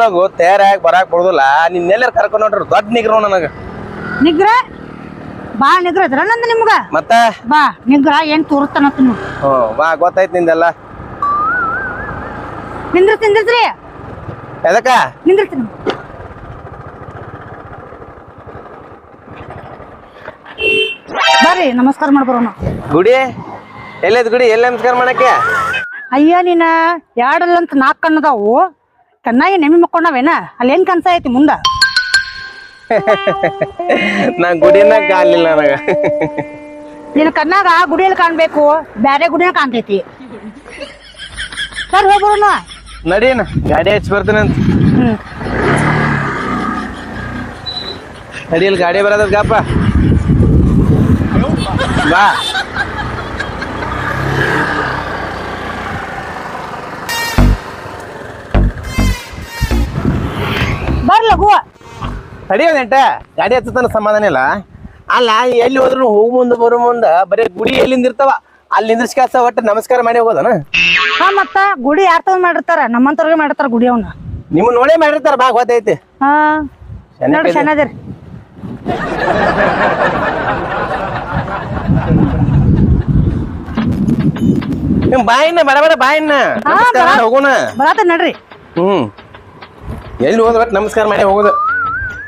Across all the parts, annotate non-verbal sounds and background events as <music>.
ಲಗು ತಯಾರಾಗಿ ಬರಾಕ್ ಬರುದಿಲ್ಲ. ನಿನ್ನೆಲ್ಲರ ಕರ್ಕೊಂಡ್ ನೋಡ್ರಿ ದೊಡ್ಡ ನಿಗ್ರ ನನಗ. ನಿಗ್ರ? ಬಾ ನಿಗ್ರ ನಂದು ನಿಮ್ಗ? ಮತ್ತ? ಬಾ ನಿಗ್ರ ಏನ್ ತೋರಿಸ್ತಾನತ್ತ ನೀವು ಹ್ಮ್ ಬಾ ಗೊತ್ತಾಯ್ತು ನಿಂದೆಲ್ಲ. ಎದಕ್ಕ? ನಿಂದಿರ್ತೀನಿ ಬರ್ರಿ ನಮಸ್ಕಾರ ಮಾಡ್ಬರೋಣ ಗುಡಿ? ಎಲ್ಲೈತ್ ಗುಡಿ? ಎಲ್ಲಿ ನಮಸ್ಕಾರ ಮಾಡಕ್ಕೆ? ಅಯ್ಯ ನೀನ ಎರಡಲ್ಲಂತ ನಾಲ್ಕು ಕಣ್ಣದಾವು. ಕಣ್ಣಾಗಿ ನೆಮ್ಮಿ ಮಕ್ಕೊಂಡವೇನ? ಅಲ್ಲಿ ಏನ್ ಕನ್ಸ ಐತಿ ಮುಂದ? <laughs> ನಾ ಗುಡಿನ ಕಾಲಿಲ್ಲ ನನಗ. ನಿನ್ನ ಕಣ್ಣಾಗ ಗುಡಿಯಲ್ಲಿ ಕಾಣ್ಬೇಕು. ಬ್ಯಾರೆ ಗುಡಿನ ಕಾಣ್ತೈತಿ. ಸರ್ ಹೋಗ್ಬರೋಣ ನಡೀನ ಗಾಡಿ ಹಚ್ಚಿ ಬರ್ತೀನಂತ ಅಂತ. ನಡಿಯಲ್ಲಿ ಗಾಡಿ ಬರೋದ ಗಪ್ಪ. ಬಾ. ಒಂದೆಂಟ ಗಾಡಿ ಹಚ್ಚತನ ಸಮಾಧಾನ ಇಲ್ಲ. ಅಲ್ಲ ಎಲ್ಲಿ ಹೋದ್ರು ಹೋಗು ಮುಂದೆ ಬರೋ ಮುಂದೆ ಬರೀ ಗುಡಿ ಎಲ್ಲಿಂದ ಇರ್ತಾವ? ಅಲ್ಲಿ ನಿಂದ್ರಿಸ್ಕಾಸ ಒಟ್ಟು ನಮಸ್ಕಾರ ಮಾಡಿ ಹೋಗೋದನ? ಹಾ ಮತ್ತ ಗುಡಿ ಯಾರ ತಗೊಂಡ್ ಮಾಡಿರ್ತಾರ? ನಮ್ಮಂತವ್ರಿಗೆ ಮಾಡಿರ್ತಾರ ಗುಡಿ ಅವನ. ನಿಮ್ ನೋಡೇ ಮಾಡಿರ್ತಾರ ಬಾ ಗೊತ್ತೈತಿ. ಹಾ. ನಿಮ್ ಬಾಯಿನ ಬಡ ಬಡ ಬಾಯಿನ. ಹಾ, ನಮಸ್ಕಾರ ಬರ- ಹೋಗೋಣ. ಬರಾತ ನಡ್ರಿ. ಹ್ಮ್. ಎಲ್ಲಿ ಹೋದ ಒಟ್ಟು ನಮಸ್ಕಾರ ಮಾಡಿ ಹೋಗೋದು.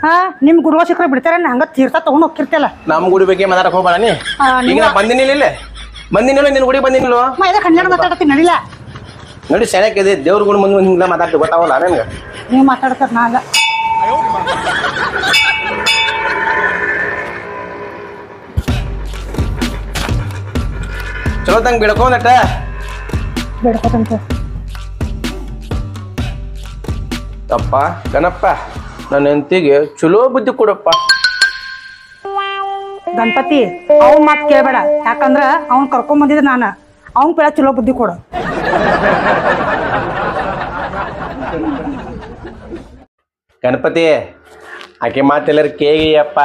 ಹಾ ನಿಮ್ ಗುರುವ ಸಿಕ್ಕರೆ ಬಿಡ್ತಾರ ಹಂಗ ತೀರ್ಥ ತಗೊಂಡ್ ಹೋಗ್ತಿರ್ತಲ್ಲ ನಮ್ ಗುಡಿ ಬಗ್ಗೆ ಮಾತಾಡಕ್ ಹೋಗ್ಬೇಡ ನೀ. ಆ, ಈಗ ನಾ ಬಂದಿನಿಲ್ಲ ಬಂದಿನಿಲ್ಲ ನಿನ್ ಗುಡಿ ಬಂದಿನಿಲ್ಲ? ಮ ಇದ ಮಾತಾಡತ್ತೀನಿ ನಡಿಲ್ಲ ನೋಡಿ ಸರಿಯಾಗಿ ಇದೆ ದೇವ್ರ ಗುಡಿ ಮುಂದೆ ಹಿಂಗ ಮಾತಾಡ್ತಿ ಗೊತ್ತಾವಲ್ಲ ನನ್ಗ. ನೀವು ಮಾತಾಡ್ತಾರ ನಾಗ. ಚಲೋ ತಂಗ ಬಿಡ್ಕೊಂಡಟ ಬೇಡ್ಕೋತಂತ. ಅಪ್ಪ ಗಣಪ್ಪ ನನ್ನ ಹೆಂಡತಿಗೆ ಚಲೋ ಬುದ್ಧಿ ಕೊಡಪ್ಪ. ಗಣಪತಿ ಅವ್ನ ಮಾತು ಕೇಳಬೇಡ. ಯಾಕಂದ್ರ ಅವ್ನ್ ಕರ್ಕೊಂಡ್ ಬಂದಿದ್ದೆ ನಾನ. ಅವ್ನ್ ಪೇಳ ಚಲೋ ಬುದ್ಧಿ ಕೊಡು. ಗಣಪತಿ ಆಕೆ ಮಾತೆಲ್ಲರ ಕೇಳಿಯಪ್ಪ.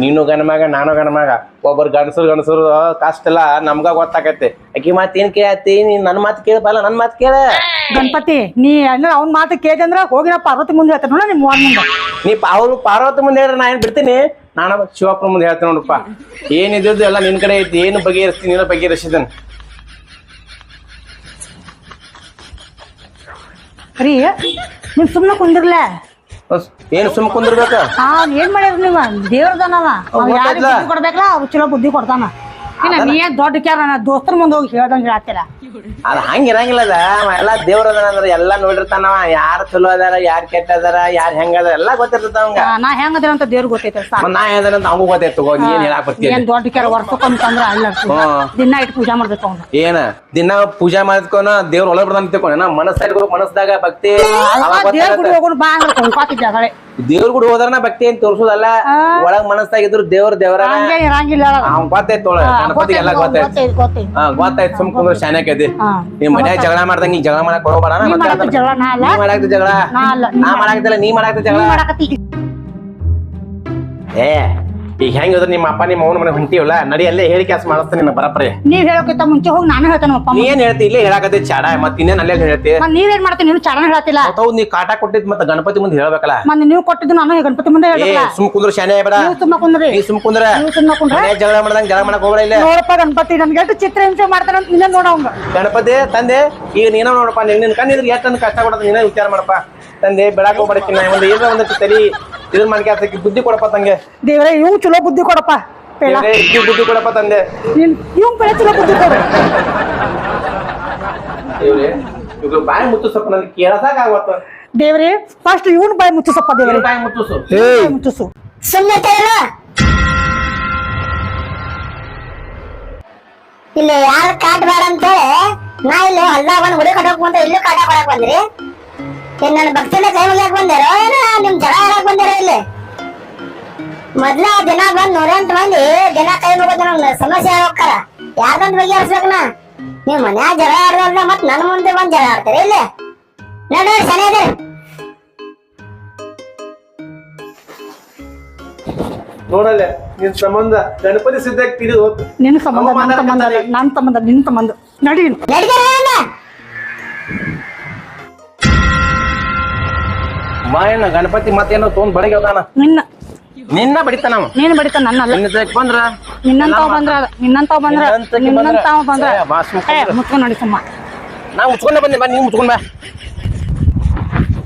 ನೀನು ಗಣಮಗ ನಾನು ಗಣಮಗ. ಒಬ್ಬರು ಗಣಸರು ಗಣಸರು ಕಷ್ಟ ಎಲ್ಲ ನಮ್ಗ ಗೊತ್ತಾಕತ್ತೆ ಆಕೆ ಮಾತು ಏನ್ ಕೇಳತ್ತಿ? ನೀನ್ ನನ್ನ ಮಾತು ಕೇಳಬಲ್ಲ ನನ್ನ ಮಾತು ಕೇಳ. ಗಣಪತಿ ನೀ ಅಂದ್ರೆ ಅವ್ನ ಮಾತು ಕೇಳಿದೆ ಅಂದ್ರ ಹೋಗಿ ನಾ ಪಾರ್ವತಿ ಮುಂದೆ ಹೇಳ್ತಾರ ನೋಡ ನಿಮ್ ವಾರ್ ಮುಂದೆ. ನೀ ಅವ್ರು ಪಾರ್ವತಿ ಮುಂದೆ ಹೇಳ್ರ ನಾ ಏನ್ ಬಿಡ್ತೀನಿ? ನಾನು ಶಿವಪ್ಪ ಮುಂದೆ ಹೇಳ್ತೇನೆ ನೋಡಪ್ಪ ಏನಿದ್ದು ಎಲ್ಲ ನಿನ್ ಕಡೆ ಐತಿ ಏನು ಬಗೆಹರಿಸ್ತೀನಿ ನೀನು ಬಗೆಹರಿಸಿದನ್. ರೀ ನೀವ್ ಸುಮ್ನೆ ಕುಂದಿರ್ಲ? ಏನು ಸುಮ್ ಕುಂದಿರ್ಬೇಕ? ಏನ್ ಮಾಡ್ಯಾರ ನೀವ? ದೇವ್ರದನವ? ಬುದ್ಧಿ ಕೊಡ್ಬೇಕಲ್ಲ ಅವ್ರು ಚಲೋ ಬುದ್ಧಿ ಕೊಡ್ತಾನ. ನೀ ಏನ್ ದೊಡ್ಡ ಕ್ಯಾರ? ದೋಸ್ತರ ಮುಂದೆ ಹೋಗಿ ಹೇಳ್ದಂಗ ಹೇಳ್ತಿಲ್ಲ. ಅದ ಹಂಗ ಇರಂಗಿಲ್ಲ ಅದ. ಅವ ಎಲ್ಲಾ ದೇವ್ರ ಅದಾನ ಅಂದ್ರೆ ಎಲ್ಲಾ ನೋಡಿರ್ತಾನವ ಯಾರು ಚಲೋ ಅದಾರ ಯಾರು ಕೆಟ್ಟ ಅದಾರ ಯಾರು ಹೆಂಗ ಅದಾರ ಎಲ್ಲಾ ಗೊತ್ತಿರ್ತದ ಅವಂಗ. ಆ, ನಾ ಅಂತ ದೇವ್ರ ಗೊತ್ತೈತೆ ಸಾಕ್. ಮತ್ತ್ ನಾ ಅಂತ ಅವಂಗೂ ಗೊತ್ತಾಯ್ತು ತಗೋ ನೀ ಏನ್ ಹೇಳಾಕ್ ಬರ್ತೀನಿ ಏನ್ ದೊಡ್ಡ ಕ್ಯಾರ ವರ್ಷಕ್ಕಂತಂದ್ರ ಅಲ್ಲ ಹ್ಮ್. ದಿನ ಇಟ್ಟು ಪೂಜಾ ಮಾಡ್ಬೇಕು ಅವ್ನ. ಏನ? ದಿನ ಪೂಜಾ ಮಾಡ್ಕೋನ ದೇವ್ರ ಒಳಗ್ ತಿಳ್ಕೊಂಡ. ಮನಸ್ದಾಗ ಭಕ್ತಿ ಅವಾಗ ದೇವ್ರ ಗುಡಿ ಗೊತ್ತಾಗತ್ತೆ. ಹೋಗೋಣ ಬಾ ಅಂದ್ರೆ ಅಗಳೇ ದೇವ್ರ ಗುಡಿ ಹೋದ್ರನ ಭಕ್ತಿ ಏನ್ ತೋರ್ಸೋದಲ್ಲ? ಒಳಗ್ ಮನಸ್ಸಾಗಿದ್ರು ದೇವ್ರ ದೇವ್ರ ಹಂಗೆ ಇರಂಗಿಲ್ಲ ಅವ್ನ್ ಗೊತ್ತಾಯ್ತು ತೊಗೊಳ ಗಣಪತಿ ಎಲ್ಲ ಗೊತ್ತಾಯ್ತು ಹಾ ಗೊತ್ತಾಯ್ತು. ಸುಮ್ ಕುಂದ್ರ ಶಾನ್ಯಾಕೈತಿ. ನೀವ್ ಮನ್ಯಾಗ ಜಗಳ ಮಾಡ್ದಂಗ ನೀ ಜಗಳ ಮಾಡಕ್ ಹೋಗ್ಬೇಡ ನೀ ಮಾಡಾಕ ಜಗಳ ನಾ ಅಲ್ಲ? ಮಾಡಾಕ್ತಿ ಜಗಳ. ನಾ ನೀ ನಾ ಮಾಡಾಕ್ತಿಲ್ಲ ನೀ ಮಾಡಾಕ್ತಿ ಜಗಳ. ನೀ ಏ ಈಗ ಹೆಂಗ್ ಹೋದ್ರ ನಿಮ್ಮ ಅಪ್ಪ ನಿಮ್ಮ ಅವನ ಮನೆ ಹೊಂಟಿವಲ್ಲ ನಡಿ ಅಲ್ಲೇ ಹೇಳಿ ಕೆಲಸ ಮಾಡಿಸ್ತಾನೆ ನಿನ್ನ ಬರಪ್ರಿ. ನೀವ್ ಹೇಳೋಕ್ಕಿಂತ ಮುಂಚೆ ಹೋಗಿ ನಾನು ಹೇಳ್ತೇನೆ ಅಪ್ಪ ನೀ ಏನ್ ಹೇಳ್ತಿ? ಇಲ್ಲೇ ಹೇಳಕತ್ತೆ ಚಾಡ ಮತ್ತೆ ಇನ್ನೇನ್ ಅಲ್ಲೇ ಹೇಳ್ತಿ? ನೀವೇನ್ ಮಾಡ್ತೀನಿ ನೀನು ಚಾರಣ ಹೇಳತ್ತಿಲ್ಲ ಮತ್ತ್ ಹೌದ್ ನೀ ಕಾಟ ಕೊಟ್ಟಿದ್ ಮತ್ತೆ ಗಣಪತಿ ಮುಂದೆ ಹೇಳ್ಬೇಕಲ್ಲ? ಮತ್ತೆ ನೀವು ಕೊಟ್ಟಿದ್ದು ನಾನು ಗಣಪತಿ ಮುಂದೆ ಏ ಹೇಳ್ಬೇಕಲ್ಲ. ಸುಮ್ ಕುಂದ್ರ ಶಾನೆ ಬೇಡ ನೀವು ಸುಮ್ಮ ಕುಂದ್ರಿ. ನೀ ಸುಮ್ ಕುಂದ್ರ ನೀವು ಸುಮ್ಮ ಕುಂದ್ರೆ. ಮನ್ಯಾಗ ಜಗಳ ಮಾಡ್ದಂಗ ಜಗಳ ಮಾಡಕ್ ಹೋಗ್ಬೇಡ ಇಲ್ಲ. ನೋಡಪ್ಪ ಗಣಪತಿ ನನ್ಗೆ ಎಷ್ಟು ಚಿತ್ರ ಹಿಂಸೆ ಮಾಡ್ತಾನೆ ಅಂತ ನೀನೇ ನೋಡ ಅವಂಗ. ಗಣಪತಿ ತಂದೆ ಈಗ ನೀನ ನೋಡಪ್ಪ ನಿನ್ನ ನಿನ್ ಕಣ್ಣಿದ್ರೆ ಎಷ್ಟು ಕಷ್ಟ ಕೊಡೋದು ನೀನೇ ವಿಚಾರ ಮಾಡಪ್ಪ. ತಂದೆ ಬೆಳಕ್ ಹೋಗ್ಬೇಡಕ್ಕಿನ್ನ ಒಂದು ಏನೋ ಒಂದು ತಲಿ. ಇದನ್ ಮಾಡ್ಕ್ಯಾಸಕ್ಕೆ ಬುದ್ಧಿ ಕೊಡಪ್ಪ ತಂಗೆ. ದೇವ್ರ ಇವ್ ಚಲೋ ಬುದ್ಧಿ ಕೊಡಪ್ಪ ದೇವ್ರೇ, ಬುದ್ಧಿ ಕೊಡಪ್ಪ ತಂದೆ. ನೀನ್ ಇವ್ ಚಲೋ ಬುದ್ಧಿ ಕೊಡು. ದೇವ್ರೆ ಇವ್ರು ಬಾಯಿ ಮುತ್ತು ಸ್ವಲ್ಪ ಕೇಳಸಾಕ ದೇವ್ರೆ ಫಸ್ಟ್ ಇವನ್ ಬಾಯಿ ಮುಚ್ಚಿಸಪ್ಪ ದೇವ್ರಿ. ಬಾಯಿ ಮುತ್ತುಸು ಬಾಯಿ ಮುಚ್ಚಿಸು. ಸುಮ್ಮನೆ ಇಲ್ಲಿ ಯಾರು ಕಾಟ್ ಬೇಡ ಅಂತೇಳಿ ನಾ ಇಲ್ಲಿ ಅಲ್ಲ ಬಂದ್ ಗುಡಿ ಕಟ್ಟಕ್ ಬಂದ ಇಲ್ಲೂ ಕಾಟ ಕೊಡಕ್ ಬಂದ್ರಿ ಏನ್ ನನ್ನ ಭಕ್ತಿನ ಕೈ ಮುಗಿಯಕ್ ಬಂದಿರೋ? ಏನ ನಿಮ್ ಜಗಳ ಹೇಳಕ್ ಬಂದಿರೋ ಇಲ್ಲಿ? ಮೊದ್ಲ ದಿನ ಬಂದ್ ನೂರೆಂಟು ಮಂದಿ ದಿನ ಕೈ ಮುಗಿದ ನಮ್ಗೆ ಸಮಸ್ಯೆ ಹೋಗ್ತಾರ ಯಾರ್ದಂತ ಬಗೆಹರಿಸ್ಬೇಕನ? ನೀವ್ ಮನ್ಯಾಗ ಜಗಳ ಆಡ್ದಲ್ಲ ಮತ್ ನನ್ನ ಮುಂದೆ ಬಂದ್ ಜಗಳ ಆಡ್ತೀರಿ ಇಲ್ಲಿ? ನೋಡ್ರಿ ಸನಿ ಅದ್ರಿ ನೋಡಲ್ಲ ನಿನ್ ಸಂಬಂಧ ಗಣಪತಿ ಸಿದ್ಧಕ್ಕೆ ತಿಳಿದು ಹೋತು. ನಿನ್ನ ಸಂಬಂಧ ನನ್ನ ಸಂಬಂಧ. ನನ್ನ ಸಂಬಂಧ ನಿನ್ನ ಸಂಬಂಧ. ನಡಿ ನೀನು. ಮಾಯಣ್ಣ ಗಣಪತಿ ಮತ್ತೇನೋ ತೊಗೊಂಡ್ ಬಡಗೆ ಹೋದಾನ? ನಿನ್ನ. ನಿನ್ನ ಬಡಿತಾನ ಅವ. ನೀನು ಬಡಿತ ನನ್ನ ನಿನ್ನ ಬಂದ್ರ? ನಿನ್ನಂತ ಬಂದ್ರ ನಿನ್ನಂತ ನಿನ್ನಂತಾವ್ ಬಂದ್ರ ನಿನ್ನಂತ ಬಂದ್ರ. ನಿನ್ನಂತಾವ್ ಬಂದ್ರ. ಏ, ಬಾಸ್ ಮುಚ್ಕೊಂಡ್ ಏ, ಬಿಡು. ಮುಚ್ಕೊಂಡ್ ನೋಡಿ ಸುಮ್ಮ. ನಾ ಮುಚ್ಕೊಂಡ ಬಂದೆ ಬಾ ನೀವು ಮುಚ್ಕೊಂಡ್ ಬಾ.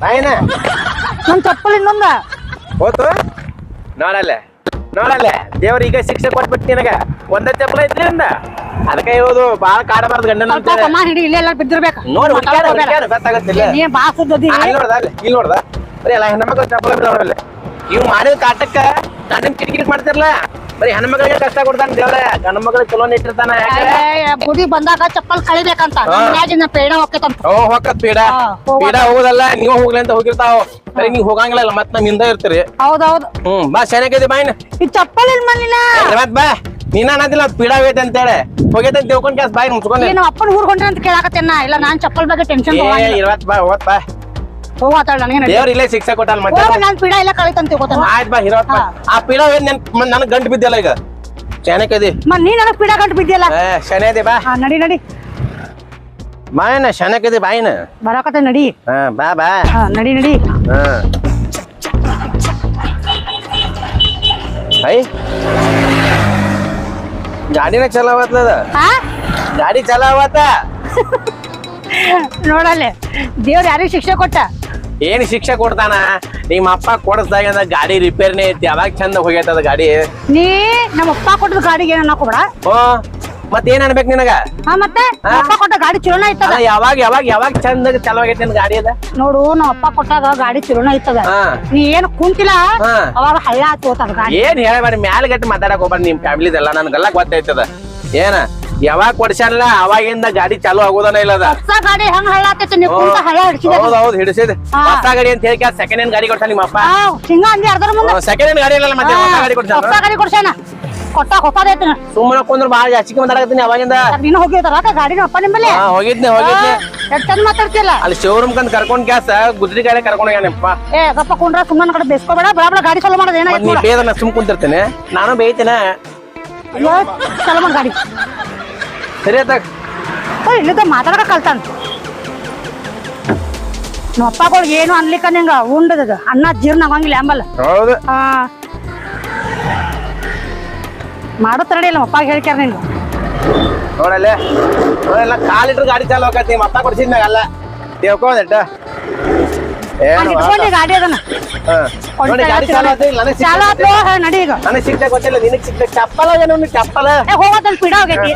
ಬಾಯಣ್ಣ ನನ್ ಚಪ್ಪಲ್ ಇನ್ನೊಂದ. ಹೋತು? ನೋಡಲ್ಲ ನೋಡಲ್ಲ. ದೇವ್ರ ಈಗ ಶಿಕ್ಷೆ ಕೊಟ್ಬಿಟ್ಟು ನಿನಗ ಒಂದ ಚಪ್ಪಲ ಐತ್ರಿ ಅಂದ? ಅದಕ್ಕೆ ಹೇಳೋದು ಬಾಳ ಕಾಡಬಾರ್ದು ಗಂಡನ ಸ್ವಲ್ಪ. ಕಮ್ಮ ಹಿಡಿ ಇಲ್ಲೇ ಎಲ್ಲ ಬಿದ್ದಿರ್ಬೇಕು. ನೋಡಿ ಗೊತ್ತಾಗತ್ತಿಲ್ಲ. ನೀ ಬಾ ಅಲ್ಲಿ ನೋಡ್ದ ಅಲ್ಲಿ ಇಲ್ಲಿ ನೋಡ್ದ? ಬರೀ ಎಲ್ಲ ಹೆಣ್ಮಕ್ಳು ಚಪ್ಪಲ ಬಿದ್ದವ್ರಲ್ಲ ಇವ್ ಮಾಡಿದ ಕಾಟಕ್ಕ ಗಂಡನ್ ಕಿಟಕಿಟ್ ಮಾಡ್ತಿರ್ಲ? ಬರೀ ಹೆಣ್ಮಕ್ಳಿಗೆ ಕಷ್ಟ ಕೊಡ್ತಾನ ದೇವ್ರ. ಗಂಡ ಮಕ್ಳಿಗೆ ಚಲೋ ನಿಟ್ಟಿರ್ತಾನ ಏಯ್ ಬುದಿ ಬಂದಾಗ ಚಪ್ಪಲ್ ಕಳಿಬೇಕಂತ. ಹಾ. ಮ್ಯಾಗಿನ ಪೇಡ ಹೋಗ್ತೈತಂತ. ಓ ಹೊಕ್ಕತ್ ಪೀಡ. ಪೀಡ ಹೋಗೋದಲ್ಲ ನೀವು ಹೋಗ್ಲಿ ಅಂತ ಹೋಗಿರ್ತಾವ. ಬರೀ ನೀವ್ ಹೋಗಂಗಿಲ್ಲ ಮತ್ ನಮ್ ಹಿಂದ ಇರ್ತೀರಿ. ಹೌದೌದು. ಹ್ಮ್ ಬಾ ಚೆನ್ನಾಗಿದೆ ಬಾಯ್ನ ಈ ಚಪ್ಪಲ್ ಇಲ್ ಮಲ್ಲಿನ ಮತ್ ಬಾ. ನೀನ ಅನ್ನದಿಲ್ಲ ಪೀಡ ಆಗೈತೆ ಅಂತ ಅಂತೇಳಿ ಹೋಗೈತೆ ಅಂತ ತಿಳ್ಕೊಂಡ್ ಕ್ಯಾಸ್ ಬಾಯ್ ಮುಚ್ಕೊಂಡೆ. ನಮ್ಮ ಅಪ್ಪನ ಊರ್ ಹೊಂಟ್ರಿ ಅಂತ ಕೇಳಾಕತ್ತೇನ? ಇಲ್ಲ ನಾನ್ ಚಪ್ಪಲ್ ಬಗ್ಗೆ ಟೆನ್ಷನ್ ಇರವತ್ ಬಾ ಹೋತ್ ಬಾ. ನನಗೆ ದೇವ್ರ ಇಲ್ಲೇ ಶಿಕ್ಷೆ ಕೊಟ್ಟಲ್ಲ ಮತ್ತೆ ಹೋಗ ನಾನ್ ಪೀಡ ಎಲ್ಲ ಕಳಿತಂತ ತಿಳ್ಕೊತಾನ ಆಯ್ತ್ ಬಾ ಹೀರೋ ಆ ಪೀಡ ನನಗ್ ಗಂಟು ಬಿದ್ದಿಲ್ಲ ಈಗ? ಚೆನ್ನಾಗಿದೆ ಮನ್ ನೀ ನನಗೆ ಪೀಡ ಗಂಟು ಬಿದ್ದಿಲ್ಲ ಏ ಶನೇದೆ ಬಾ. ನಡಿ ನಡಿ. ಬಾಯನ ಶನಕದೆ ಬಾಯಿನ. ಬರಾಕತ್ತ ನಡಿ. ಹಾ ಬಾ ಬಾ. ನಡಿ ನಡಿ. ಹಾ. ಐ. ಗಾಡಿನ ಚಲಾವತ್ತದ ಗಾಡಿ ಚಲಾವತ್ತ ನೋಡಲ್ಲೇ ದೇವ್ರ ಯಾರಿಗ್ ಶಿಕ್ಷೆ ಕೊಟ್ಟ? ಏನ್ ಶಿಕ್ಷೆ ಕೊಡ್ತಾನ? ನಿಮ್ಮ ಅಪ್ಪ ಕೊಡಸ್ದಾಗ ಗಾಡಿ ರಿಪೇರ್ನೇ ಐತಿ ಅವಾಗ ಚಂದ ಹೋಗೈತದ ಗಾಡಿ. ನೀ ನಮ್ಮ ಅಪ್ಪ ಕೊಟ್ಟದ ಗಾಡಿಗೆ ಏನ ಹಾಕೋಬೇಡ ಮತ್ತೆ ಮತ್ ಏನ್ ಅನ್ಬೇಕು ನಿನಗ? ಹಾ ಮತ್ತೆ ನಮ್ಮ ಅಪ್ಪ ಕೊಟ್ಟ ಗಾಡಿ ಚಲೋನ ಇತ್ತದ ಅಲ್ಲ ಯಾವಾಗ ಯಾವಾಗ ಯಾವಾಗ ಚಂದ ಚಲೋ ಆಗೈತಿ ನಿನ್ ಗಾಡಿ ಅದ? ನೋಡು ನಮ್ಮ ಅಪ್ಪ ಕೊಟ್ಟಾಗ ಗಾಡಿ ಚಲೋನ ಐತದ. ಹಾ. ನೀ ಏನ್ ಕುಂತಿಲ್ಲ ಹಾ. ಅವಾಗ ಹಳ್ಳ ಹತ್ತೋತದ ಗಾಡಿ. ಏನ್ ಹೇಳಬೇಡ ಮ್ಯಾಲ ಗಟ್ಟಿ ಮಾತಾಡಕ್ ಹೋಗ್ಬೇಡ ನಿಮ್ ಫ್ಯಾಮಿಲಿದೆಲ್ಲ ನನ್ಗೆಲ್ಲ ಗೊತ್ತೈತದ ಏನ? ಯಾವಾಗ ಕೊಡ್ಸಲ್ಲ ಅವಾಗಿಂದ ಗಾಡಿ ಚಾಲು ಆಗೋದನ ಇಲ್ಲ ಅದ. ಹೊಸ ಗಾಡಿ ಹೆಂಗ್ ಹಳ್ಳ ಹತ್ತೈತಿ ನೀ ಕುಂತ ಹಳ್ಳ ಹಿಡ್ಸಿದ. ಹೌದ್ ಹೌದ್ ಹಿಡಿಸಿದ್. ಹೊಸ ಗಾಡಿ ಅಂತ ಹೇಳಿ ಸೆಕೆಂಡ್ ಹ್ಯಾಂಡ್ ಗಾಡಿ ಕೊಡ್ತಾನ ನಿಮ್ಮಪ್ಪ. ಹಿಂಗ ಅಂದಿ ಅರ್ಧರ ಮುಂದೆ. ಸೆಕೆಂಡ್ ಹ್ಯಾಂಡ್ ಗಾಡಿ ಇಲ್ಲ ಮತ್ತೆ ಹೊಸ ಗಾಡಿ ಹೊಸ ಕೊಡ್ತಾನ ಗಾಡಿ ಕೊಡ್ಸಾನ ಕೊಟ್ಟ ಹೊಸದೈತಿ ಸುಮ್ಮನೆ ಕುಂದ್ರ ಬಾಳ ಜಾಸ್ತಿ ಮಾತಾಡಕತ್ತೀನಿ ಅವಾಗಿಂದ. ನೀನು ಹೋಗಿರ್ತಾರ ಗಾಡಿ ಅಪ್ಪ ನಿಮ್ಮಲ್ಲಿ? ಹೋಗಿದ್ನಿ ಹೋಗಿದ್ನಿ. ಎಷ್ಟ್ ಚಂದ ಮಾತಾಡ್ತಿಯಲ್ಲ? ಅಲ್ಲಿ ಶೋರೂಮ್ ಕಂದ್ ಕರ್ಕೊಂಡ್ ಕ್ಯಾಸ ಗುದ್ರಿ ಗಾಡಿ ಕರ್ಕೊಂಡ್ ಹೋಗ್ಯಾನಪ್ಪ ಏ ಗಪ್ಪ ಕುಂಡ್ರ ಸುಮ್ಮನ ಕಡೆ ಬೇಸ್ಕೋಬೇಡ. ಬಡ ಬಡ ಗಾಡಿ ಚಲೋ ಮಾಡೋದು ಏನಾಯ್ತು ನೀ ನೋಡ. ಬೇದನ ಸುಮ್ ಕುಂತಿರ್ತೇನೆ. ನಾನು ಬೇಯ್ತೇನೆ. ಚಲೋ ಗಾಡಿ. ಸರಿ ಅದ ಓ ಇಲ್ಲಿದ್ದ ಮಾತಾಡಕ ಕಲ್ತಾನ. ನಮ್ಮ ಅಪ್ಪಗಳು ಏನು ಅನ್ಲಿಕ್ಕ ನಿಂಗ ಉಂಡದ ಅನ್ನ ಜೀರ್ಣ ಆಗಂಗಿಲ್ಲ ಅಂಬಲ್ಲ ಹೌದು. ಆ. ಮಾಡುತ್ತ ಇಲ್ಲ ನಮ್ಮ ಅಪ್ಪ ಹೇಳ್ಕ್ಯಾರ ನಿಂಗ. ನೋಡಲ್ಲೇ. ನೋಡಲ್ಲ ಲೀಟರ್ ಗಾಡಿ ಚಾಲು ಹೋಗತ್ತೆ ನಿಮ್ಮ ಅಪ್ಪ ಗಾಡಿ ಅದನ್ನ. ನೋಡಿ ಗಾಡಿ ಚಾಲು ಆತ ಇಲ್ಲ ನನಗೆ ಚಾಲು ಆತ್ಲೋ ನಡಿ ಈಗ. ನನಗೆ ಗೊತ್ತಿಲ್ಲ ನಿನಗೆ ಶಿಕ್ಷೆ ಚಪ್ಪಲ ಏನು ಚಪ್ಪಲ. ಹೋಗೋದಲ್ಲಿ ಪಿಡ ಹೋಗೈತಿ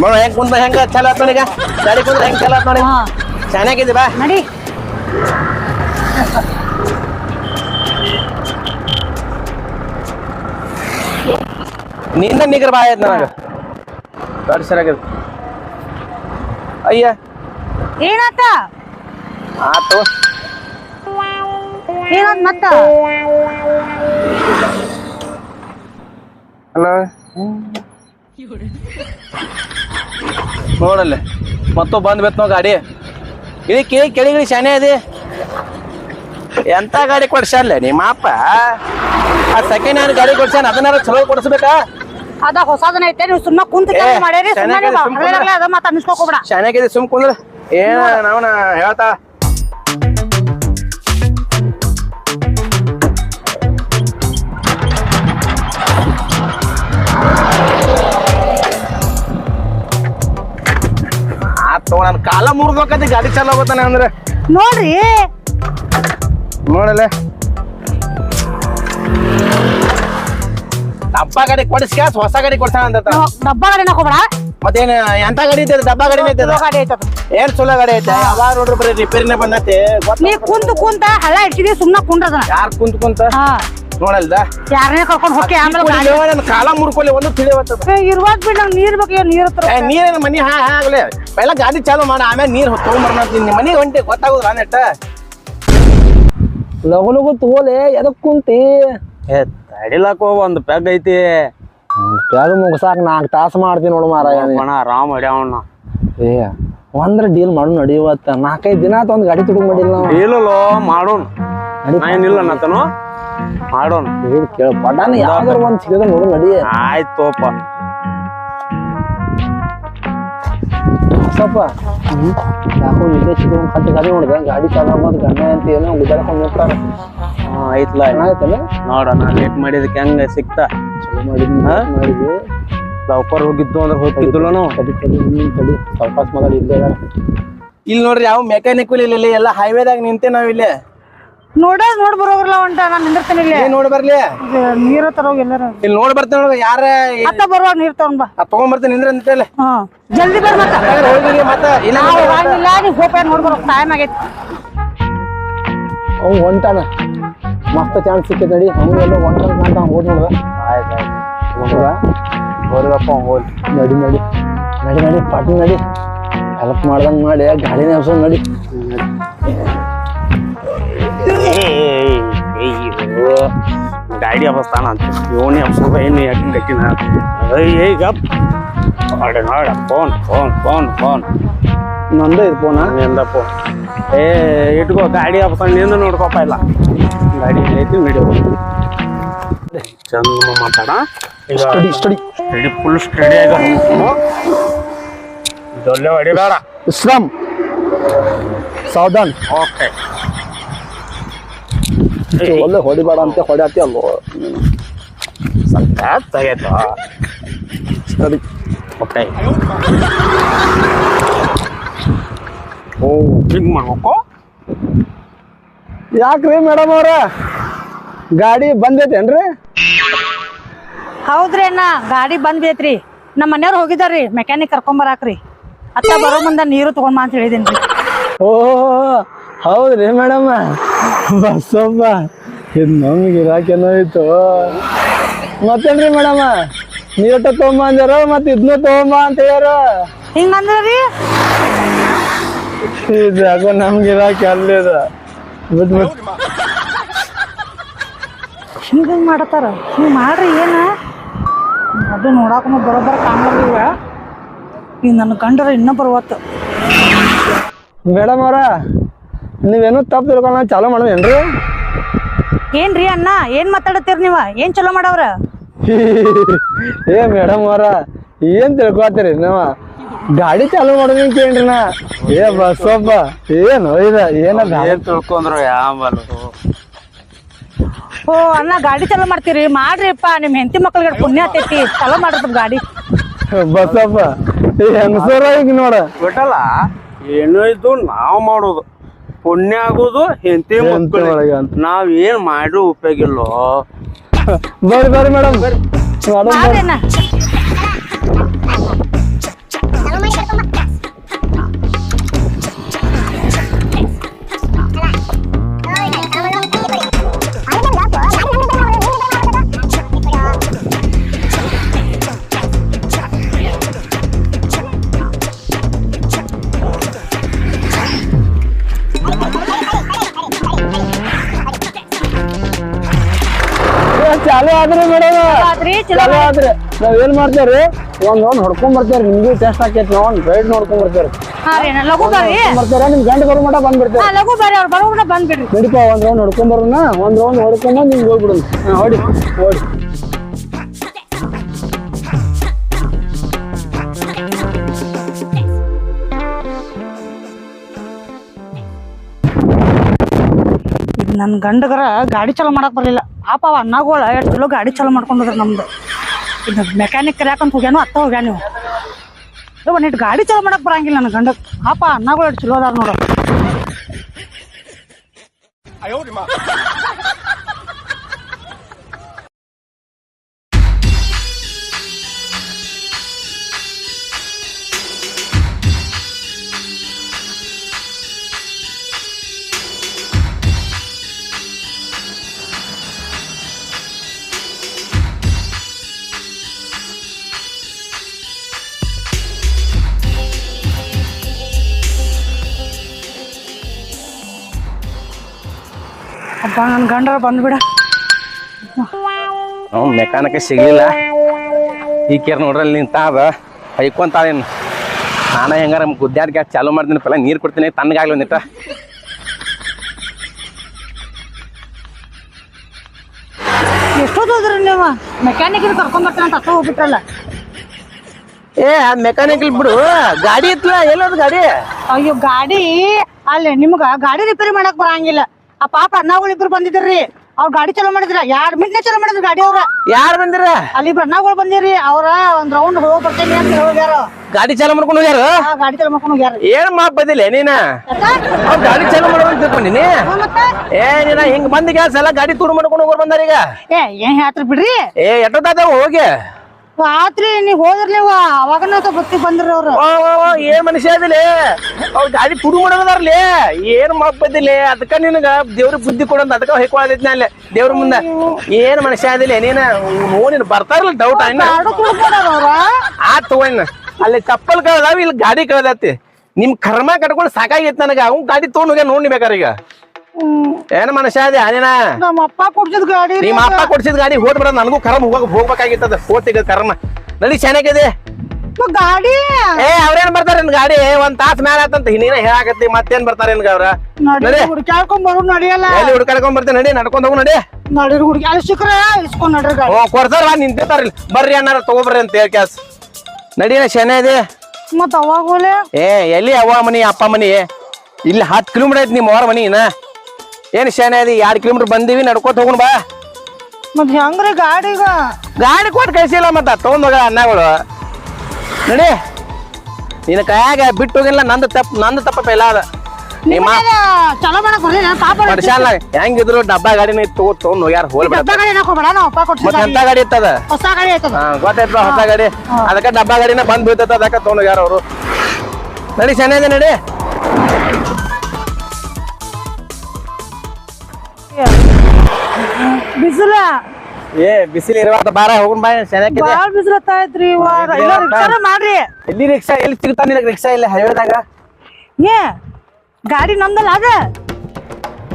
ನೋಡ ಹೆಂಗ್ ಕುಂತ ಹೆಂಗ ಚಲೋ ಆತ್ ನೋಡೀಗ ಗಾಡಿ ಕುಂದ್ರ ಹೆಂಗ್ ಚಲೋ ಆತ್ ನೋಡಿ ಹಾ. ಚೆನ್ನಾಗಿದೆ ಬಾ ನಡಿ ನಿಂದ ನಿಗ್ರ ಬಾ ಆಯ್ತು ನನಗೆ ಗಾಡಿ ಸರಿಯಾಗಿದೆ ಅಯ್ಯ ಏನಾತ ಆತು ಏನಾತ್ ಮತ್ತ ಹಲೋ ನೋಡಲ್ಲ ಮತ್ತೂ ಬಂದ್ ಬೇತ್ ನಾವು ಗಾಡಿ. ಇಳಿ ಕೇಳಿ ಕೆಳಗಿಳಿ ಶಾನೆ ಅದೇ? ಎಂತ ಗಾಡಿ ಕೊಡ್ಸಲ್ಲ ನಿಮ್ಮ ಅಪ್ಪ ಆ ಸೆಕೆಂಡ್ ಹ್ಯಾಂಡ್ ಗಾಡಿ ಕೊಡ್ಸಾನ ಅದನ್ನಾರ ಚಲೋ ಕೊಡಿಸ್ಬೇಕಾ? ಅದ ಹೊಸದನ ಐತೆ ನೀವು ಸುಮ್ಮನೆ ಕುಂತ ಕೆಲಸ ಮಾಡ್ಯಾರಿ ಸುಮ್ಮನೆ ಅದ ಮಾತ ಅನ್ಸ್ಕೋಬೇಡ ಶಾನ್ಯಾಗಿದೆ ಸುಮ್ ಕುಂದ್ರ. ಏನ ನಾವನ ಹೇಳ್ತಾ? ಆತ್ ನನ್ ಕಾಲ ಮುರಿದೋಕತಿ ಗಾಡಿ ಚಾಲ ಹೋಗತಾನೆ ಅಂದ್ರೆ. ನೋಡ್ರಿ. ನೋಡಲೆ. ಡಬ್ಬ ಗಾಡಿ ಕೊಡಿಸ್ಕ್ಯಾಸ್ ಹೊಸ ಗಾಡಿ ಕೊಡ್ತಾನೆ ಅಂತ ಡಬ್ಬ ಗಾಡಿ ಹಾಕೋಬೇಡ ಮತ್ತೇನ ಎಂತ ಗಾಡಿ ಐತೆ ಡಬ್ಬ ಗಾಡಿ ಐತೆ ಗಾಡಿ ಏನ್ ಚಲೋ ಗಾಡಿ ಐತೆ? ಯಾವಾಗ ನೋಡ್ರಿ ಬರೀ ರಿಪೇರಿನೇ ಬಂದೈತಿ. ನೀ ಕುಂತ ಕುಂತ ಹಳ್ಳ ಇಟ್ಟಿದಿ ಸುಮ್ಮನೆ ಕುಂಡ್ರದ ಯಾರು ಕುಂತ ಕುಂತ? ನೋಡಲ್ದ? ಯಾರನ್ನೇ ಕರ್ಕೊಂಡ್ ಹೋಗಿ ಆಮೇಲೆ ಗಾಡಿ ನನ್ನ ಕಾಲ ಮುರ್ಕೊಲಿ ಒಂದು ತಿಳಿವತ್ತದ ಏ, ಇರುವಾಗ್ ಬಿಡ್ ನಂಗ್ ನೀರ್ ಬೇಕು ನೀರ್ ಹತ್ರ ಏ ನೀರೇನ ಮನಿ ಹಾ ಹಾ ಆಗ್ಲಿ. ಗಾಡಿ ಚಾಲು ಮಾಡ ಆಮೇಲೆ ನೀರ್ ತಗೊಂಬರ್ನ ನಿಮ್ಮ ಮನಿಗೆ ಹೊಂಟಿ ಗೊತ್ತಾಗುದಿಲ್ಲ ನೆಟ್ಟ ಲಗು ಲಗು ತಗೋಲೆ ಎದಕ್ ಕುಂತಿ? ಏ ತಡಿಲಕ್ಕ ಒಂದ್ ಪೆಗ್ ಐತಿ. ಪೆಗ್ ಮುಗ್ಸಾಕ್ ನಾಲ್ಕು ತಾಸು ಮಾಡ್ತೀನಿ ನೋಡು ಮಾರಾಯ ನೀ. ಅಣ್ಣ ಆರಾಮ್ ಹೊಡ್ಯಾವಣ್ಣ ಏ ಒಂದ್ರ ಡೀಲ್ ಮಾಡು ನಡಿವತ್ತ ನಾಲ್ಕೈದು ದಿನ ಆತ ಒಂದ್ ಗಾಡಿ ತುಡುಗ್ ಮಾಡಿಲ್ಲ ನಾವು. ಇಲ್ಲೋ ಮಾಡೋಣ ನಾ ಏನಿಲ್ಲ ಅನ್ನತನು ಮಾಡೋಣ ಹೇಳಿ ಕೇಳ ಪಟಾನ ಯಾವ್ದಾರ ಒಂದ್ ಸಿಗದ ನೋಡು ನಡಿ. ಆಯ್ತೋಪ ಸ್ವಲ್ಪ ಯಾಕೋ ನಿದ್ದೆ ಸಿಗೋನ್ ಕಟ್ಟಿ ಗಾಡಿ ನೋಡ್ದೆ. ಗಾಡಿ ಚಾಲು ಮಾಡೋದು ಗಣ್ಣ ಅಂತ ಏನೋ ಗುದ್ದಾಡ್ಕೊಂಡ್ ಹೋಗ್ತಾರ ಹಾ ಆಯ್ತಲ್ಲ ಆಯ್ತಲ್ಲ ನೋಡೋಣ ಲೇಟ್ ಮಾಡಿದಕ್ಕೆ ಹೆಂಗೆ ಸಿಕ್ತಾ? ಚಲೋ ಮಾಡಿದ್ವಿ ಮಾಡಿದ್ವಿ. ಸಾವ್ಕಾರ್ ಹೋಗಿದ್ದು ಅಂದ್ರೆ ನಾವು ತಡಿ ಸಾವ್ಕಾಸ್ ಇಲ್ಲೇ ಇಲ್ಲಿ ನೋಡ್ರಿ ಯಾವ ಮೆಕ್ಯಾನಿಕ್ ಇಲ್ಲಿ ಎಲ್ಲ ಹೈವೇದಾಗ ನಿಂತೆ ನಾವ್ ಇಲ್ಲಿ ನೋಡ ನೋಡ್ ಬರೋಬ್ರಲ್ಲ ಹೊಂಟ ನಾನು ನಿಂದಿರ್ತೀನಿ ಇಲ್ಲಿ. ಏನ್ ನೋಡಿ ಬರ್ಲಿ? ನೀರ ತರೋಗಿ ಎಲ್ಲಾರ. ಇಲ್ಲಿ ನೋಡಿ ಬರ್ತೇನೆ ನೋಡ ಯಾರ ಅತ್ತ ಬರುವಾಗ ನೀರ್ ತಗೊಂಡ್ ಬಾ. ತಗೊಂಡ್ ಬರ್ತೇನೆ ನಿಂದ್ರ ಅಂತೇಳಿ ಹಾ. ಜಲ್ದಿ ಬರ್ ಮತ್ತ. ಹೋಗಿ ಮತ್ತ ಇಲ್ಲ ನಾವು ಹೋಗಂಗಿಲ್ಲ ನೀವ್ ಹೋಪ ನೋಡ್ ಬರೋ ಟೈಮ್ ಆಗೈತಿ. ಹೊಂಟಾನ ಮಸ್ತ್ ಚಾನ್ಸ್ ಸಿಕ್ಕೈತೆ ನಡಿ ಅವ್ನು ಎಲ್ಲ ಹೊಂಟ ಅಂತ ಹೋದ್ ನೋಡ್ದ. ಹೋದ್ರಪ್ಪ ಹೋಲ್ ನಡಿ ನಡಿ. ನಡಿ ನಡಿ ಪಾಟ್ನ ನಡಿ. ಹೆಲ್ಪ್ ಮಾಡ್ದಂಗ್ ಮಾಡಿ ಗಾಡಿನ ಎಬ್ಸೋದ್ ನಡಿ. ಗಾಡಿ ಅವಸ್ಥಾನ ಅಂತ ಇವನಿ ಅಪ್ಸೋದ ಏನು ಯಾಕೆ ಗಟ್ಟಿನ ಅಯ್ಯ ಗಪ್ ನೋಡ ನೋಡ ಫೋನ್ ಫೋನ್ ಫೋನ್ ಫೋನ್ ನಂದೇ ಇದು ಫೋನ ನಿಂದ ಫೋನ್ ಏ ಇಟ್ಕೋ ಗಾಡಿ ಅವಸ್ಥಾನ ನಿಂದ ನೋಡ್ಕೊಪ್ಪ ಇಲ್ಲ ಗಾಡಿ ಐತಿ ವಿಡಿಯೋ ಚಂದ ಮಾತಾಡ ಈಗ study study study full study ಆಗ ಜೊಲ್ಲೆ ಹೊಡಿಬೇಡ ವಿಶ್ರಾಮ್ ಸಾವಧಾನ್ ಓಕೆ ಒಳ್ಳೆ ಹೊಡಿಬೇಡ ಅಂತ ಹೊಡ್ಯಾತಿ ಅಲ್ಲೋ ತೆಗೆತ ಸ್ಟಡಿ ಓಕೆ ಓ ಹಿಂಗ್ ಮಾಡ್ಬೇಕು ಯಾಕ್ರಿ ಮೇಡಮ್ ಅವ್ರ ಗಾಡಿ ಬಂದೈತೇನ್ರಿ ಹೌದ್ರಿ ಅಣ್ಣ ಗಾಡಿ ಬಂದ್ ಬೇತ್ರಿ ನಮ್ಮ ಮನೆಯವ್ರು ಹೋಗಿದಾರ್ರಿ ಮೆಕ್ಯಾನಿಕ್ ಕರ್ಕೊಂಡ್ ಬರಾಕ್ರಿ. ಅತ್ತ ಬರೋ ಮುಂದ ನೀರು ತಗೊಂಡ್ ಬಾ ಅಂತ ಹೇಳಿದೇನ್ರಿ. ಓ ಹೌದ್ರಿ ಮೇಡಮ್. ಬಸ್ಸಪ್ಪ ಇದು ನಮ್ಗೆ ಇತ್ತು ಮತ್ತೇನ್ರಿ ಮೇಡಮ್? ನೀರಟ ತಗೊಂಬ ಅಂದಾರ ಮತ್ತೆ ಇದನ್ನ ತಗೊಂಬ ಅಂತ ಹೇಳ್ಯಾರ. ಹಿಂಗಂದ್ರಿ ಇದು ಯಾಕೋ ನಮ್ಗೆ ಇರಾಕೆ ಅಲ್ಲಿದ ಬಿಟ್ ಬಿಟ್. ಹಿಂಗ ಹಿಂಗ್ ಮಾಡತ್ತಾರ? ಹಿಂಗ್ ಮಾಡ್ರಿ ಏನ? ಅದು ನೋಡಾಕ ಬರೋಬ್ಬರ ಕಾಣಲ್ಲ ಈಗ ನನ್ನ ಕಂಡ್ರೆ ಇನ್ನೂ ಬರುವತ್ತು ಮೇಡಮ್ ಅವ್ರ ನೀವೇನು ತಪ್ಪು ತಿಳ್ಕೊಳ್ಳ ಚಾಲೂ ಮಾಡೋದೇನ್ರಿ ಏನ್ರಿ ಅಣ್ಣ ಏನ್ ಮಾತಾಡತ್ತೀರ ನೀವ ಏನ್ ಚಲೋ ಮಾಡವ್ರ ಏ ಮೇಡಮ್ ಅವ್ರ ಏನ್ ತಿಳ್ಕೊತೀರಿ ನೀವ ಗಾಡಿ ಚಾಲೂ ಮಾಡೋದ್ ಕೇಳ್ರಿ ನಾ ಏ ಬಸ್ಸಪ್ಪ ಏನು ಇದ ಏನು ಏನ್ ತಿಳ್ಕೊಂಡ್ರು ಯಾವಲ್ಲ ಓ ಅಣ್ಣ ಗಾಡಿ ಚಲೋ ಮಾಡ್ತೀರಿ ಮಾಡ್ರಿಪ್ಪ ನಿಮ್ ಹೆಂಡತಿ ಮಕ್ಳಿಗೆ ಪುಣ್ಯ ಆತೈತಿ ಚಲೋ ಮಾಡ್ರಿ ಗಾಡಿ ಬಸ್ಸಪ್ಪ ಹೆಂಗಸರ ಈಗ ನೋಡ ಬಿಟ್ಟಲ್ಲ ಏನೋ ಇದು ನಾವ್ ಮಾಡೋದು ಪುಣ್ಯ ಆಗುದು ಹೆಂಡತಿ ಮಕ್ಕಳಿಗೆ. ಅಂತ. ನಾವ್ ಏನ್ ಮಾಡ್ರು ಉಪಯೋಗ ಇಲ್ಲೋ. ಬರ್ರಿ ಬರ್ರಿ ಮೇಡಮ್ ಮೇಡಮ್ ಚಾಲು ಆದ್ರಿ ಮೇಡಮ್. ಆದ್ರಿ ಚಲೋ ಆದ್ರಿ. ನಾವ್ ಏನ್ ಮಾಡ್ತೇವ್ರಿ? ಒಂದ್ ಒಂದ್ ಹೊಡ್ಕೊಂಡ್ ಬರ್ತೇವ್ರಿ. ನಿಮ್ಗೂ ಟೆಸ್ಟ್ ಆಕೈತಿ ನಾವ್ ಒಂದ್ ರೈಡ್ ನೋಡ್ಕೊಂಡ್ ಬರ್ತೇವ್ರಿ. ಬರ್ತಾರ? ನಿಮ್ ಗಂಡ ಬರೋ ಮಟ ಬರೋ ಬಂದ್ಬಿಡ್ರಿ. ನಡಿಪ ಒಂದ್ ರೌಂಡ್ ಹೊಡ್ಕೊಂಡ್ ಬರೋಣ. ಒಂದ್ ರೌಂಡ್ ಹೊಡ್ಕೊಂಡ್ ನಿಮ್ಗೆ ಹೋಗ್ಬಿಡೋಣ. ಹಾ ಹೊಡಿ ಹೊಡಿ. ನನ್ನ ಗಂಡಗರ ಗಾಡಿ ಚಲೋ ಮಾಡಕ್ ಬರಲಿಲ್ಲ. ಪಾಪ ಅವ ಅಣ್ಣಗಳ ಎಷ್ಟು ಚಲೋ ಗಾಡಿ ಚಲೋ ಮಾಡ್ಕೊಂಡಿದ್ರು ನಮ್ದು. ಇದು ಮೆಕ್ಯಾನಿಕ್ ಕರ್ಯಾಕಂತ ಹೋಗ್ಯಾನು ಅತ್ತ ಹೋಗ್ಯಾನ. ನೀವು ಗಾಡಿ ಚಲೋ ಮಾಡಕ್ ಬರಂಗಿಲ್ಲ ನನ್ನ ಗಂಡ. ಪಾಪ ಅಣ್ಣಗಳು ಎಷ್ಟು ಚಲೋ ಅದಾರ ನೋಡು. ಅಪ್ಪ ನನ್ನ ಗಂಡರ ಬಂದ್ಬಿಡ. ಅವ್ನು ಮೆಕಾನಿಕ ಸಿಗ್ಲಿಲ್ಲ. ಈ ಕೇರ್ ನೋಡ್ರಲ್ಲಿ ನಿಂತ ಅದ. ಹೈಕೊಂತಾಳೇನು ನಾನು ಹೆಂಗಾರ ಗುದ್ದಾಡ್ ಗ್ಯಾಸ್ ಚಾಲು ಮಾಡ್ತೀನಿ ಪಲ್ಲ ನೀರು ಕೊಡ್ತೀನಿ ತಣ್ಣಗಾಗ್ಲಿ ಒಂದಿಟ್ಟ. ಎಷ್ಟೊತ್ತು ಹೋದ್ರಿ ನೀವು ಮೆಕ್ಯಾನಿಕ್ ಕರ್ಕೊಂಡ್ ಬರ್ತಾನೆ ಅಂತ ಅಕ್ಕ ಹೋಗ್ಬಿಟ್ರಲ್ಲ. ಏ ಮೆಕ್ಯಾನಿಕಲ್ ಬಿಡು. ಗಾಡಿ ಇತ್ತಲ್ಲ ಎಲ್ಲೋದು ಗಾಡಿ? ಅಯ್ಯೋ ಗಾಡಿ? ಅಲ್ಲೇ ನಿಮ್ಗ ಗಾಡಿ ರಿಪೇರಿ ಮಾಡಕ್ ಬರಂಗಿಲ್ಲ. ಆ ಪಾಪ ಅಣ್ಣಗಳು ಇಬ್ರು ಬಂದಿದ್ರಿ. ಅವ್ರ ಗಾಡಿ ಚಲೋ ಮಾಡಿದ್ರ. ಯಾರ್ ಮಿನಿಟ್ನೆ ಚಲೋ ಮಾಡಿದ್ರು ಗಾಡಿ ಅವ್ರ? ಯಾರು ಬಂದಿರ? ಅಲ್ಲಿ ಇಬ್ರು ಅಣ್ಣಗಳು ಬಂದಿರಿ. ಅವ್ರ ಒಂದ್ ರೌಂಡ್ ಹೋಗಿ ಬರ್ತೇನೆ ಅಂತ ಹೋಗ್ಯಾರ. ಗಾಡಿ ಚಾಲು ಮಾಡ್ಕೊಂಡು ಹೋಗ್ಯಾರ? ಆ ಗಾಡಿ ಚಲೋ ಮಾಡ್ಕೊಂಡು ಹೋಗ್ಯಾರ. ಏನ್ ಮಾಪ್ ಬಂದಿಲ್ಲ ನೀನ? ಅವ್ರು ಗಾಡಿ ಚಾಲ ಮಾಡ್ಕೊಂಡು ತಿಳ್ಕೊಂಡಿನಿ ಮತ್ತೆ? ಏ ನೀನ ಹಿಂಗ್ ಬಂದ್ ಗ್ಯಾಸ್ ಎಲ್ಲ ಗಾಡಿ ತೂರು ಮಾಡ್ಕೊಂಡು ಹೋಗೋರ್ ಬಂದಾರ ಈಗ? ಏ ಏನ್ ಹೇಳ್ತಾರ ಬಿಡ್ರಿ? ಏ ಎಟ್ಟದಾದ ಹೋಗಿ? ರಾತ್ರಿ ನೀವ್ ಹೋದ್ರಲಿವ ಅವಾಗನ ಬತ್ತಿ ಬಂದ್ರಿ ಅವ್ರು. ವಾ, ಏನ್ ಮನುಷ್ಯ ಅದಿಲಿ? ಅವ್ರ ಗಾಡಿ ತುಡು ಮಾಡೋದಾರ್ಲಿ? ಏನ್ ಮಾಪ್ ಬಂದಿಲ್ಲ ಅದಕ್ಕ ನಿನಗ ದೇವ್ರ ಬುದ್ಧಿ ಕೊಡಂತ ಅದಕ್ಕ ಹೊಯ್ಕೊಳದೈತಿ ಅಲ್ಲಿ ದೇವ್ರ ಮುಂದೆ. ಏನ್ ಮನುಷ್ಯ ಆದಿಲ್ಲ ನೀನ ನೋಡಿ ಬರ್ತಾರಲ್ಲ ಡೌಟ್ ಇನ್ನ? ಗಾಡಿ ಕುಡ್ಕೊಂಡಾರ ಅವ್ರ. ಆತ್ ತಗೊಂಡ್ ಅಲ್ಲಿ ಚಪ್ಪಲ್ ಕಳ್ದಾವ ಇಲ್ಲಿ ಗಾಡಿ ಕಳ್ದೈತಿ. ನಿಮ್ ಕರ್ಮ ಕಟ್ಕೊಂಡು ಸಾಕಾಗೈತಿ ನನಗ. ಅವ್ನ್ ಗಾಡಿ ತಗೊಂಡ್ ಹೋಗ್ಯ ನೋಡಿ ಬೇಕಾರೆ ಈಗ. ಏನ್ ಮನುಷ್ಯ ಅದೇ ಅದೇನ? ನಮ್ಮ ಅಪ್ಪ ಕುಡ್ಸಿದ್ ಗಾಡಿ ನಿಮ್ಮ ಅಪ್ಪ ಕೊಡ್ಸಿದ ಗಾಡಿ ಹೋದ್ ಬಿಡ ನನಗೂ ಕರಮ್ ಹೋಗಕ್ ಹೋಗ್ಬೇಕಾಗಿತ್ತದ. ಹೋತಿಗ ಕರ್ಮ ನಡಿ ಚೆನ್ನಾಗಿದೆ ಗಾಡಿ? ಏ ಅವ್ರೇನ್ ಬರ್ತಾರ ಗಾಡಿ? ಒಂದ್ ತಾಸ್ ಮ್ಯಾಲ ಆತಂತ. ನೀನ ಹೇಳಾಕತ್ತಿ ಮತ್ತೇನ್ ಬರ್ತಾರ ನಿನ್ಗ ಅವ್ರ? ನಡಿ. ಹುಡುಕ್ಯಾಡ್ಕೊಂಡ್ ನಡಿಯಲ್ಲ. ಎಲ್ಲಿ ಹುಡ್ಕಾಡ್ಕೊಂಡ್ ಬರ್ತೀನಿ ನಡಿ ನಡ್ಕೊಂಡ್ ಹೋಗು ನಡಿ. ನಡಿ ಹುಡುಗಿ ಅಲ್ಲಿ ಸಿಕ್ಕ್ರ ಇಸ್ಕೊಂಡ್ ನಡ್ರಿ ಗಾಡಿ. ಓ ಕೊಡ್ತಾರ ನಿಂತಿರ್ತಾರ ಬರ್ರಿ ಅಣ್ಣಾರ ತಗೋಬರ್ರಿ ಅಂತ ಹೇಳಿ ಕ್ಯಾಸ್ ನಡಿನ ಶನ ಇದೆ ಮತ್ತ ಅವಾಗ ಏ ಎಲ್ಲಿ ಅವ್ವ ಮನಿ ಅಪ್ಪ ಮನಿ? ಇಲ್ಲಿ ಹತ್ತು ಕಿಲೋಮೀಟರ್ ಐತಿ ನಿಮ್ಮ ಅವ್ರ ಮನಿ ಇನ್ನ. ಏನ್ ಶಾನೆ ಇದೆ ಎರಡ್ ಕಿಲೋಮೀಟರ್ ಬಂದೀವಿ ನಡ್ಕೋತ ಹೋಗುಣ ಬಾ. ಮತ್ ಹೆಂಗ್ರಿ ಗಾಡಿಗ? ಗಾಡಿ ಕೊಟ್ಟು ಕಳ್ಸಿಲ್ಲ ಮತ್ತ ತಗೊಂಡೋಗ ಅನ್ನಗಳು ನೋಡಿ. ನಿನ್ನ ಕೈಯಾಗ ಬಿಟ್ಟು ಹೋಗಿಲ್ಲ ನಂದು ತಪ್ಪ ನಂದು ತಪ್ಪ ಇಲ್ಲ ಅದ. ನಿಮ್ಮ ಚಲೋ ಮಾಡಕ್ ಪಾಪ ಹೆಂಗಿದ್ರು ಡಬ್ಬಾ ಗಾಡಿನ ಇತ್ತು ತಗೋ ತಗೊಂಡ್ ಹೋಗ್ಯಾರ ಹೋಲ್ ಡಬ್ಬ ಗಾಡಿ ಅಪ್ಪ ಕೊಡ್ಸಿದ ಮತ್ತೆ ಎಂತ ಗಾಡಿ. ಇತ್ತದ? ಹೊಸ ಗಾಡಿ ಹಾ ಗೊತ್ತಾಯ್ತು ಹೊಸ ಗಾಡಿ. ಅದಕ್ಕ ಡಬ್ಬಾ ಗಾಡಿನ ಬಂದ್ ಬೀಳ್ತದ ಅದಕ್ಕ ತಗೊಂಡ್ ಹೋಗ್ಯಾರ ಅವರು. ನಡಿ ಚೆನ್ನಾಗಿದೆ ನಡಿ. ಬಿಸಿಲ? ಏ ಬಿಸಿಲು ಇರುವಂತ ಬಾರ ಹೋಗುನ್ ಬಾ ಚೆನ್ನಾಗಿದೆ ಬಾಳ ಇವಾಗ. ಇಲ್ಲ ರಿಕ್ಷಾನ ಮಾಡ್ರಿ. ಎಲ್ಲಿ ರಿಕ್ಷಾ ಎಲ್ಲಿ ಸಿಗ್ತಾನ ನಿನಗೆ ರಿಕ್ಷಾ ಇಲ್ಲ ಹೈವೇದಾಗ? ಏ ಗಾಡಿ ನಮ್ದಲ್ಲ ಅದ?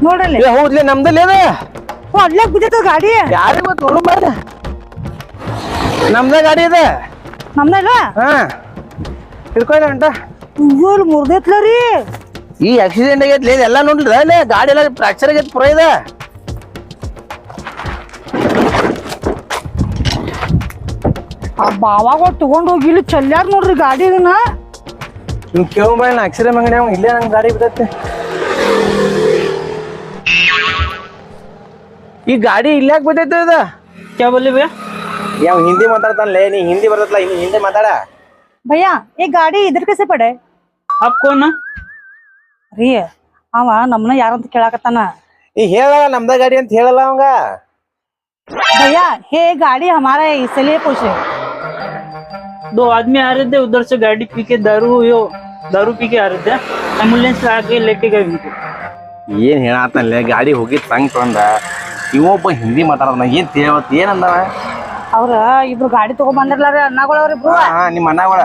ನೋಡಲ್ಲ ಏ ಹೌದ್ಲಿ ನಮ್ದಲ್ಲಿ ಅದ. ಓ ಅಲ್ಲೇ ಬಿದ್ದೈತದ ಗಾಡಿ? ಯಾರು ನೋಡು ಬಾರ ನಮ್ದ ಗಾಡಿ ಇದೆ ನಮ್ದ ಇಲ್ಲ ಹಾ. ಹಿಡ್ಕೊಳ್ಳಿ ಅಂಟ ಇವ್ರು ಮುರ್ದೈತ್ಲ ರೀ ಈ ಆಕ್ಸಿಡೆಂಟ್ ಆಗೈತಿ ಎಲ್ಲ ನೋಡ್ಲಿಲ್ಲ ಗಾಡಿ ಎಲ್ಲ ಫ್ರಾಕ್ಚರ್ ಆಗೈತೆ ಪುರ ಇದೆ. ಆ ಬಾವಾಗ ತಗೊಂಡ್ ಹೋಗಿ ಇಲ್ಲಿ ಚಲ್ಯಾರ ನೋಡ್ರಿ ಗಾಡಿನ ನಿಮ್ ಕೇವ್ ಬಾಯ್ ಆಕ್ಸಿಡೆಂಟ್ ಅಂಗಡಿ ಅವ ಇಲ್ಲೇ ನಂಗೆ ಗಾಡಿ ಬಿದ್ದೈತಿ ಈ ಗಾಡಿ ಇಲ್ಲಾಕ್ ಬಿದ್ದೈತಿ ಇದು क्या बोले भैया ಯಾವ ಹಿಂದಿ ಮಾತಾಡ್ತಾನಲೇ ನೀ ಹಿಂದಿ ಬರ್ತಲ್ಲ ಇನ್ನು ಹಿಂದಿ ಮಾತಾಡ ಭಯ್ಯ ಈ ಗಾಡಿ ಇದ್ರ ಕೈಸೆ ಪಡೆ आप कौन है ರೀ ಅವ ನಮ್ಮನ್ನ ಯಾರಂತ ಕೇಳಾಕತ್ತಾನ ಈ ಹೇಳಲ್ಲ ನಮ್ದ ಗಾಡಿ ಅಂತ ಹೇಳಲ್ಲ ಅವಂಗ भैया हे गाड़ी हमारा है इसलिए पूछ रहे दो आदमी आ रहे थे उधर से गाड़ी पी के दारू यो दारू पी के आ रहे थे एम्बुलेंस आके लेके गए उनको ಏನ್ ಹೇಳತ್ತಲ್ಲೇ ಗಾಡಿ ಹೋಗಿದ್ ಸಂಗ್ ತೊಂದ ಇವೊಬ್ಬ ಹಿಂದಿ ಮಾತಾಡೋದ್ ನಾ ಏನ್ ತಿಳವತ್ ಏನಂದವ ಅವ್ರ ಇಬ್ರು ಗಾಡಿ ತಗೊಂಡ್ ಬಂದಿರ್ಲಾರ ಅಣ್ಣಗಳ ಅವ್ರಿಬ್ರು ಹಾ ನಿಮ್ಮ ಅಣ್ಣಗಳ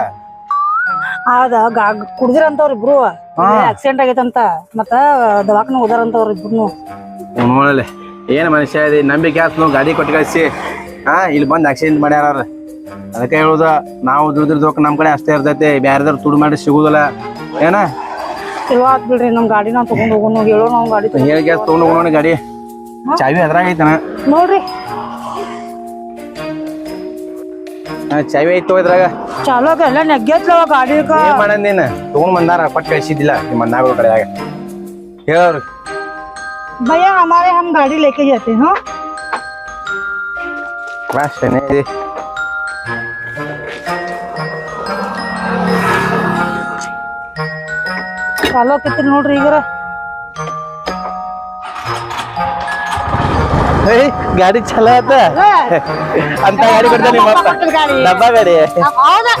ಅದ ಕುಡ್ದಿರಂತವ್ರ ಇಬ್ರು ಆಕ್ಸಿಡೆಂಟ್ ಆಗೈತಂತ ಮತ್ತ ದವಾಖಾನೆ ಹೋದಾರಂತವ್ರ ಇಬ್ರು ನೋಡಲೆ ಏನ್ ಮನುಷ್ಯ ಇದೆ ನಂಬಿಕೆ ಆತ್ ನಾವು ಗಾಡಿ ಕೊಟ್ಟು ಕಳಿಸಿ ಹಾ ಇಲ್ಲಿ ಬಂದ್ ಆಕ್ಸಿಡೆಂಟ್ ಮಾಡ್ಯಾರ ಅವ್ರು. ಅದಕ್ಕೆ ಹೇಳುದ ನಾವು ದುಡ್ದಿರ್ದೋಕ್ ನಮ್ ಕಡೆ ಅಷ್ಟೇ ಇರ್ತೈತಿ ಬ್ಯಾರೆದವ್ರು ತುಡು ಮಾಡಿ ಸಿಗುದಿಲ್ಲ ಏನ ಚಲೋ ಆತ್ ಬಿಡ್ರಿ ನಮ್ ಗಾಡಿ ನಾವ್ ತಗೊಂಡ್ ಹೋಗೋಣ ಹೇಳೋ ನಾವ್ ಗಾಡಿ ತಗೊಂಡ್ ಹೇಳಿ ಗ್ಯಾಸ್ ತೊಗೊಂಡು ಹೋಗೋಣ ಗಾಡಿ ಚಾವಿ ಅದ್ರಾಗ ಐತನ ನೋಡ್ರಿ ಹಾ ಚಾವಿ ಐತೋ ಇದ್ರಾಗ ಚಾಲೋ ಆಗ ಎಲ್ಲ ನೆಗ್ಗೈತ್ಲ ಗಾಡಿಗ ಏನ್ ಮಾಡನ್ ನೀನ್ ತಗೊಂಡ್ ಬಂದಾರ ಕೊಟ್ಟು ಕಳಿಸಿದ್ದಿಲ್ಲ ನಿಮ್ಮ ಅಣ್ಣಗಳ ಕಡೆಯಾಗ ಹೇಳವ್ರಿ भैया हमारे हम गाड़ी लेके जाते हैं हाँ ಬಾ ಚಾಲೋ ಆಕೈತ್ರಿ ನೋಡ್ರಿ ಈಗರ. ಏಯ್, ಗಾಡಿ ಚಲೋ ಆತ. ಅಂತ ಗಾಡಿ ಕೊಡ್ತಾನೆ ನಿಮ್ಮ ಅಪ್ಪ. ಗಾಡಿ. ಡಬ್ಬಾ ಗಾಡಿ. ಹೌದಾ?